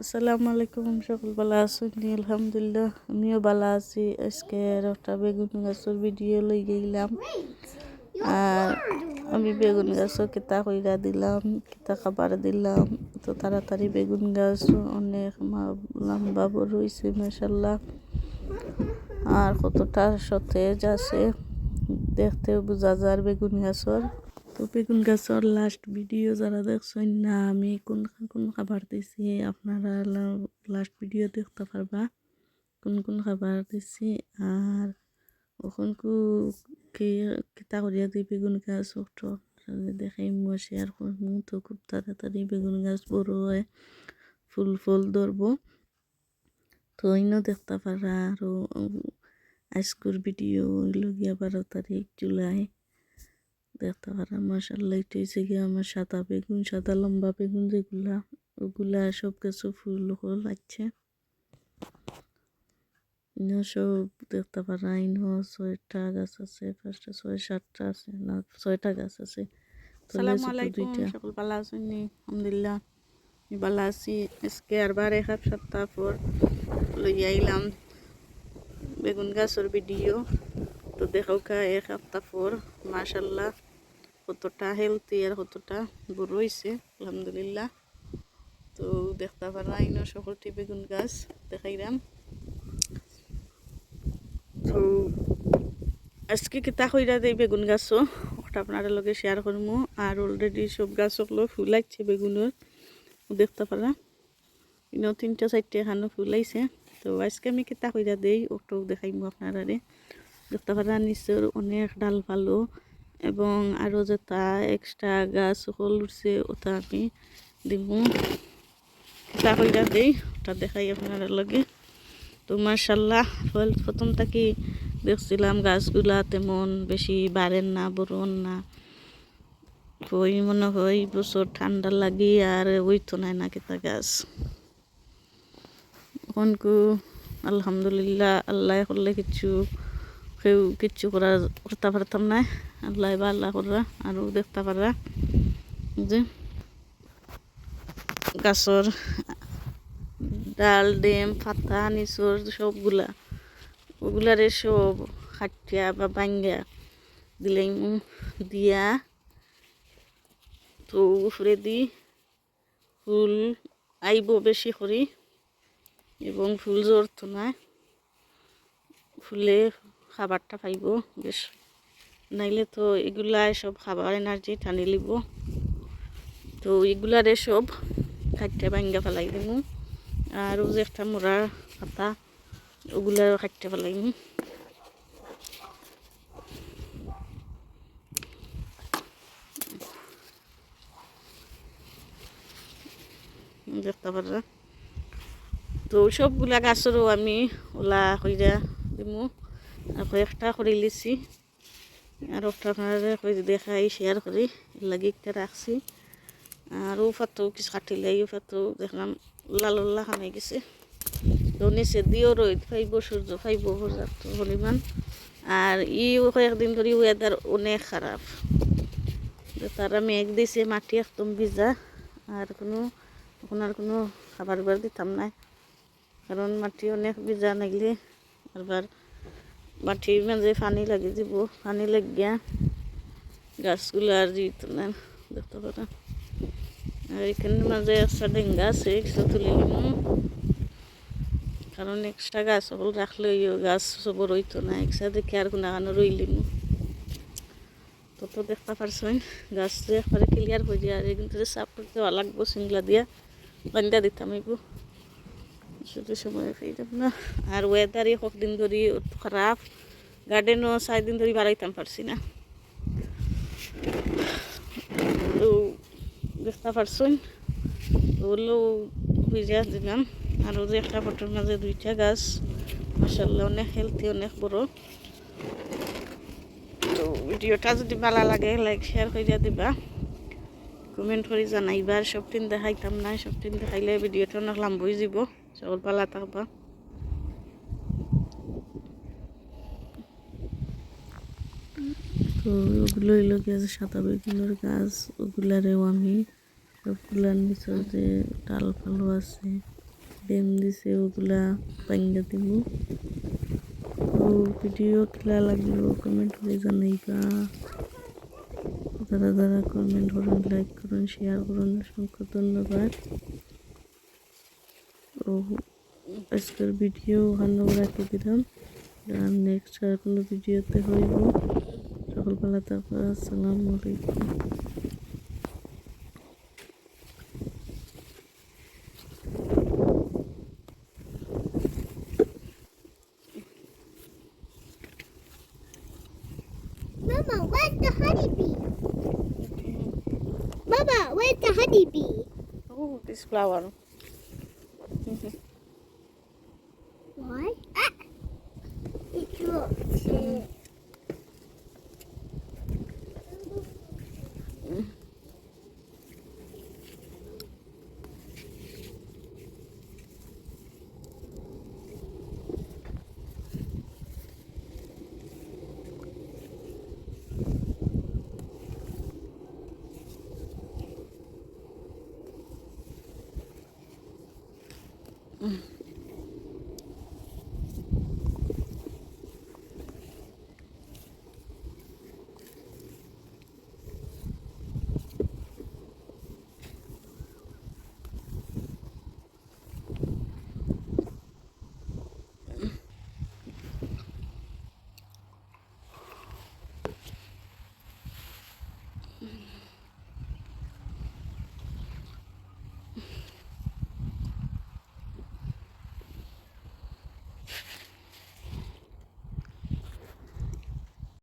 আসসালামু আলাইকুম, সকল ভালো আছেন? আলহামদুলিল্লাহ, আমিও ভালো আছি। আজকে একটা বেগুন গাছের ভিডিও লই গেলাম। আর আমি বেগুন গাছও কিতা কইরা দিলাম, কিতা খাবার দিলাম। তো তাড়াতাড়ি বেগুন গাছ অনেক লম্বা বড় হয়েছে মাসাল্লাহ আর কতটা সতেজ আছে, দেখতেও বোঝা যায় বেগুন গাছর। তো বেগুন গাছর লাস্ট ভিডিও যারা দেখছেন না, আমি কোন কোন খাবার দিছি, আপনারা লাস্ট ভিডিও দেখতে পারবা, কোন কোন খাবার দিছি, আর ওখান কু কিতা করিয়া দিই বেগুন গাছ, ওটো দেখাই, মই শেয়ার করব তো খুব তাড়াতাড়ি বেগুন গাছ বড় হয়, ফুল ফুল ধরবো। তো ইনো দেখতে পারা আরও আজকের ভিডিও হইল গিয়া বারো তারিখ জুলাই। দেখতে পারা মাসাল্লাহ এটা হচ্ছে গিয়ে আমার সাদা বেগুন সাদা লম্বা বেগুন যেগুলা ওগুলা সব কিছু ফুল হল ইনো সব দেখতে পারা ইনো ছয়টা গাছ আছে পাঁচটা ছয় সাতটা আছে না ছয়টা গাছ আছে। আলহামদুলিল্লাহ আমি আছি। আজকে আরবার এক সপ্তাহ পর লই আইলাম বেগুন গাছের ভিডিও। তো দেখাও কা এক সপ্তাহ পর, মাশাল্লাহ, কতটা হেলদি আর কতটা বড় হয়েছে আলহামদুলিল্লাহ। তো দেখতে পারা ইনো সকলটি বেগুন গাছ, দেখাইলাম। তো আজকে কিতা কইরা দেই বেগুন গাছও, ওটা আপনার লগে শেয়ার করব আর অলরেডি সব গাছ হলো ফুল আসছে বেগুনের, দেখতে পারা। ইনো তিনটা চারটে এখানো ফুল আইছে তো আজকে আমি কিতা কইরা দেই, ওটাও দেখাইমু আপনারা পারা নিচের অনেক ডাল ভালো এবং আরও যেটা এক্সট্রা গাছ, হল উঠছে, ওটা আমি দিমু কিতা কইরা দেই, ওটা দেখাই আপনারা লগে। তো মার্শাল্লাহ প্রথম থাকি দেখছিলাম গাছগুলা তেমন বেশি বাড়েন না বড়ন না। ওই মনে হয় বছর ঠান্ডা লাগি আর ওই তো নাই না কেতা গাছ। কনকু আলহামদুলিল্লাহ, আল্লাহ করলে কিছু কেউ কিচ্ছু করা করতে পারতাম না। আল্লাহ বা আল্লাহ করা আর দেখতে পারা যে গাছর ডাল, ডেম, পাতা, নিচর সবগুলা, ওগুলারে সব খাটিয়া বা বাঙ্গা দিলে দিয়া তো উপরে দি ফুল আইব বেশি করি এবং ফুল জড়তো না। ফুলে খাবারটা পাইব, বেশ। নাইলে তো এগুলা সব খাবার এনার্জি টানি লিব। তো এগুলারে সব খাইতে বাঙ্গা ফেলাই দিব আর ও যে একটা মোড়ার পাতা ওগুলা খাইতে ফেলাই দেখতে পারা তো সবগুলা গাছেরও আমি ওলা কইরা দিমু। আর কয়েকটা করে লিছি। আর একটা আপনারা দেখাই শেয়ার করি লাগি একটা রাখছি আর ও ফাতো কিছু কাটিলে এই ফাতো দেখলাম লাল উল্লাহ খামে গেছে। তো নিচে দিও রোদ ফাইব সূর্য ফাইব পর্যাপ্ত পরিমাণ আর ই কয়েকদিন ধরে ওয়েদার অনেক খারাপ তারা মেঘ দিছে, মাটি একদম ভিজা। আর কোনো এখন কোনো খাবার বার দিতাম না কারণ মাটি অনেক ভিজা নাগলে আবার মাটির মাঝে পানি লাগে দিব। পানি লাগিয়া গাছগুলো আর দিত না দেখতে পারা। আর এখানের মাঝে একটা ডেঙ্গা আছে কিছু তুলে নিব কারণ এক্সট্রা গাছ সকল রাখলে গাছ সব রইতো না একসাথে দেখে আর কোনো আনো রইলিম তো তো দেখতে পারছেন, গাছ একবারে ক্লিয়ার হয়ে যায়, আর কিন্তু সাপ করতে ভালো লাগবো, সিংলা দিয়া বান্ধা দিতাম এইবো। শুধু সময় যাব না। আর ওয়েদারই কতদিন ধরে খারাপ গার্ডেনও দিন ধরে বাড়াইতাম পারছি না। তো দেখতে পারছেন ওগুলো বুঝে দিলাম আর যে একটা ফটোর মাঝে দুইটা গাছ। মাসাল্লাহ অনেক হেলথি অনেক বড়। তো ভিডিওটা যদি ভালো লাগে লাইক শেয়ার করে দিবা। কমেন্ট করে জানাইবা। আর সব দিন দেখাইতাম না। সব দিন দেখাইলে ভিডিওটা অনেক লাম্বই যাব। সকল পালা থাকবা তো ওগুলো যে সাদা গাছ ওগুলারেও আমি। সবগুলার নিচে যে ডাল ফালো আছে, ডেম দিছে, ওগুলা পাঙ্গা দিব। ও ভিডিও খেলা লাগল কমেন্ট করে জানাইবা। যারা যারা কমেন্ট করুন লাইক করুন শেয়ার করুন। অসংখ্য ধন্যবাদ। আজকের ভিডিও ওখানে রাখি দিলাম আর নেক্সট আর কোনো ভিডিওতে হইব সকল ভালো থাকবে আসসালামু আলাইকুম Mama, where's the honeybee? Mama, where's the honeybee? Oh, this flower. Why? Ah! It works. Mm-hmm.